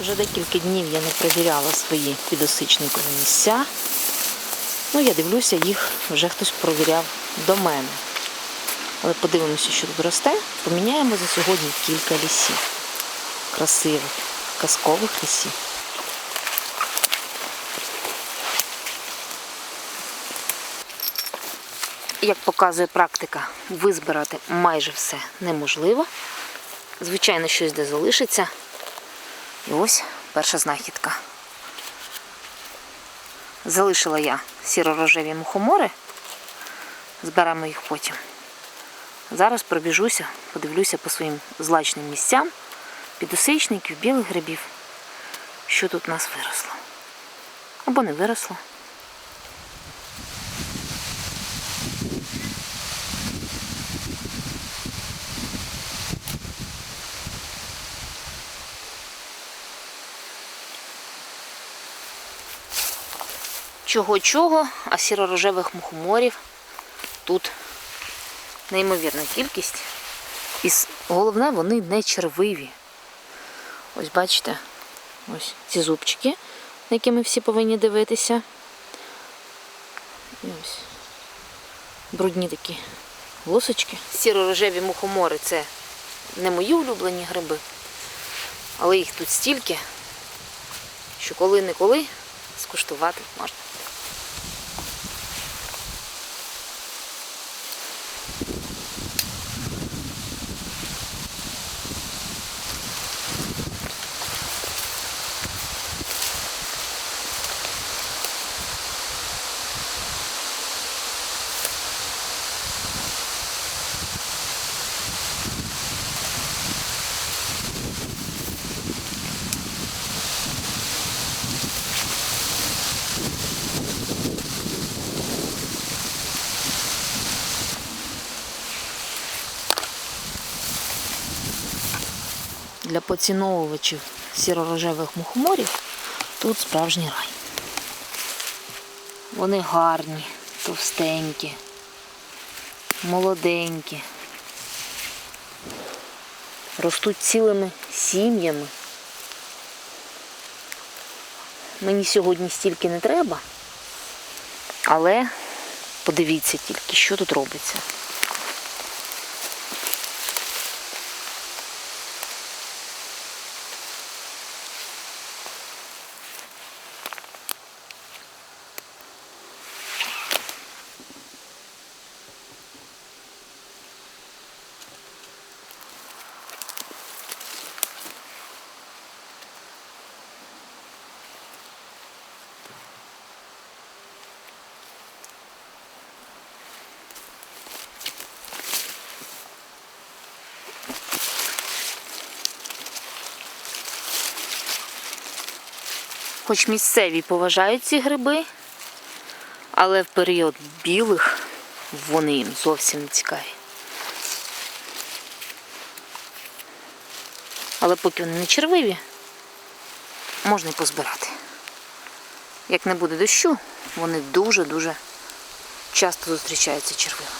Вже декілька днів я не перевіряла свої підосичникові місця. Ну, я дивлюся, їх вже хтось провіряв до мене. Але подивимося, що тут росте. Поміняємо за сьогодні кілька лісів. Красивих, казкових лісів. Як показує практика, визбирати майже все неможливо. Звичайно, щось де залишиться. І ось перша знахідка. Залишила я сіро-рожеві мухомори. Зберемо їх потім. Зараз пробіжуся, подивлюся по своїм злачним місцям, підосичників, білих грибів, що тут у нас виросло. Або не виросло. Чого-чого, а сіро-рожевих мухоморів тут неймовірна кількість. І головне, вони не червиві. Ось бачите, ось ці зубчики, на які ми всі повинні дивитися. І ось брудні такі лосочки. Сіро-рожеві мухомори це не мої улюблені гриби, але їх тут стільки, що коли-неколи скуштувати можна. Для поціновувачів сіро-рожевих мухоморів тут справжній рай. Вони гарні, товстенькі, молоденькі. Ростуть цілими сім'ями. Мені сьогодні стільки не треба, але подивіться тільки, що тут робиться. Хоч місцеві поважають ці гриби, але в період білих вони їм зовсім не цікаві. Але поки вони не червиві, можна і позбирати. Як не буде дощу, вони дуже-дуже часто зустрічаються червивими.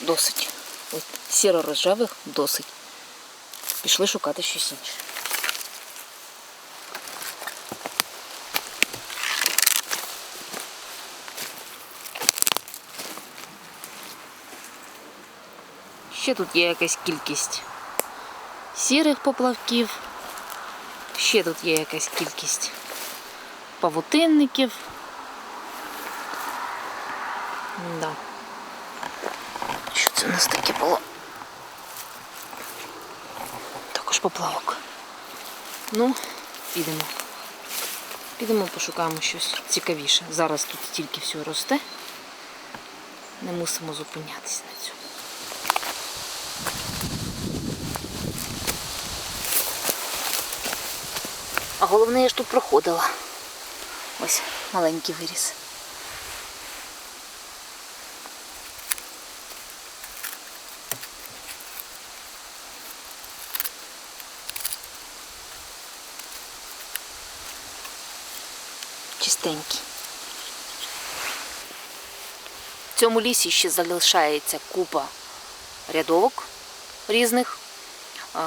Досить. От сіро-рожевих досить. Пішли шукати щось інше. Ще тут є якась кількість сірих поплавків. Ще тут є якась кількість павутинників. Да. Що це у нас таке було? Також поплавок. Ну, підемо. Підемо пошукаємо щось цікавіше. Зараз тут стільки всього росте. Не мусимо зупинятися на цьому. А головне, я ж тут проходила. Ось маленький виріс. Чистенький. В цьому лісі ще залишається купа рядовок різних.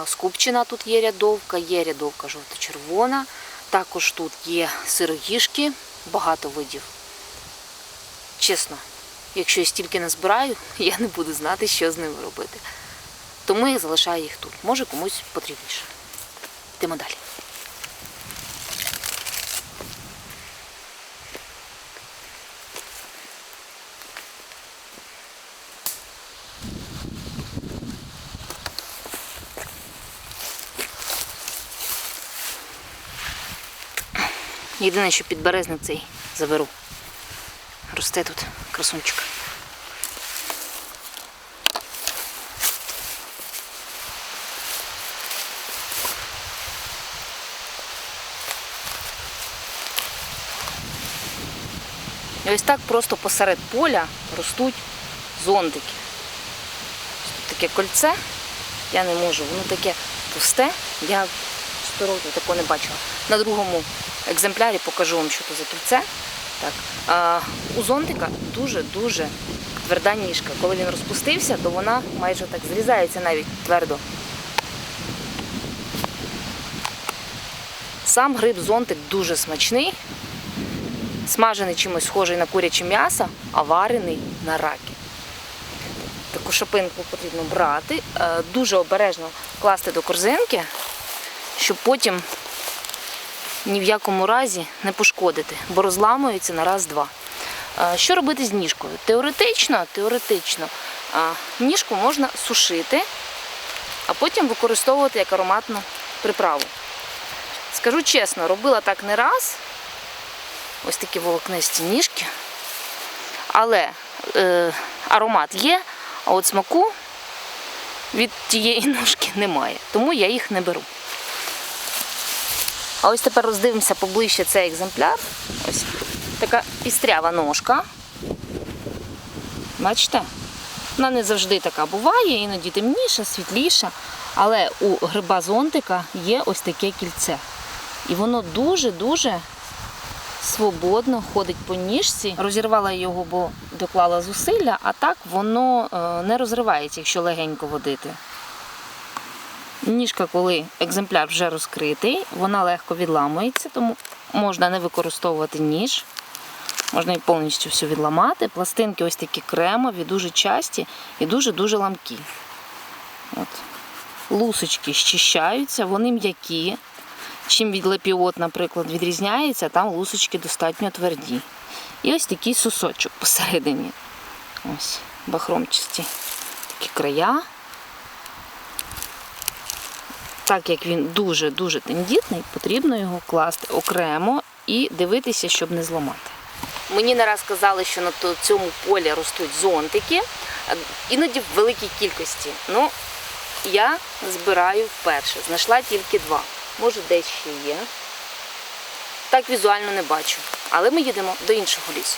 скупчена тут є рядовка, є рядовка жовто-червона. Також тут є сироїшки, багато видів. Чесно, якщо я стільки не збираю, я не буду знати, що з ними робити. Тому я залишаю їх тут. Може комусь потрібніше. Йдемо далі. Єдине, що підберезник цей заберу. Росте тут красунчик. І ось так просто посеред поля ростуть зонтики. Тут таке кольце. Я не можу, воно таке пусте. Я 100 років такого не бачила. На другому екземплярі покажу вам, що це за кільце. Так. А, у зонтика дуже-дуже тверда ніжка. Коли він розпустився, то вона майже так зрізається навіть твердо. Сам гриб зонтик дуже смачний, смажений чимось схожий на куряче м'ясо, а варений на раки. Таку шапинку потрібно брати, е, дуже обережно класти до корзинки, щоб потім ні в якому разі не пошкодити, бо розламується на раз-два. Е, Що робити з ніжкою? Теоретично, теоретично е, ніжку можна сушити, а потім використовувати як ароматну приправу. Скажу чесно, робила так не раз. Ось такі волокнисті ніжки. Але е, аромат є, а от смаку від тієї ножки немає. Тому я їх не беру. А ось тепер роздивимося поближче цей екземпляр. Ось така пістрява ножка. Бачите? Вона не завжди така буває, іноді темніша, світліша. Але у гриба зонтика є ось таке кільце. І воно дуже-дуже свободно ходить по ніжці. Розірвала його, бо доклала зусилля, а так воно е, не розривається, якщо легенько водити. Ніжка, коли екземпляр вже розкритий, вона легко відламується, тому можна не використовувати ніж. Можна і повністю все відламати. Пластинки ось такі кремові, дуже часті і дуже-дуже ламкі. От. Лусочки щищаються, вони м'які. Чим від лепіот, наприклад, відрізняється, там лусочки достатньо тверді. І ось такий сусочок посередині. Ось, бахромчасті такі края. Так як він дуже-дуже тендітний, потрібно його класти окремо і дивитися, щоб не зламати. Мені не раз казали, що на цьому полі ростуть зонтики, іноді в великій кількості. Ну, я збираю вперше. Знайшла тільки два. Може, десь ще є. Так візуально не бачу. Але ми їдемо до іншого лісу.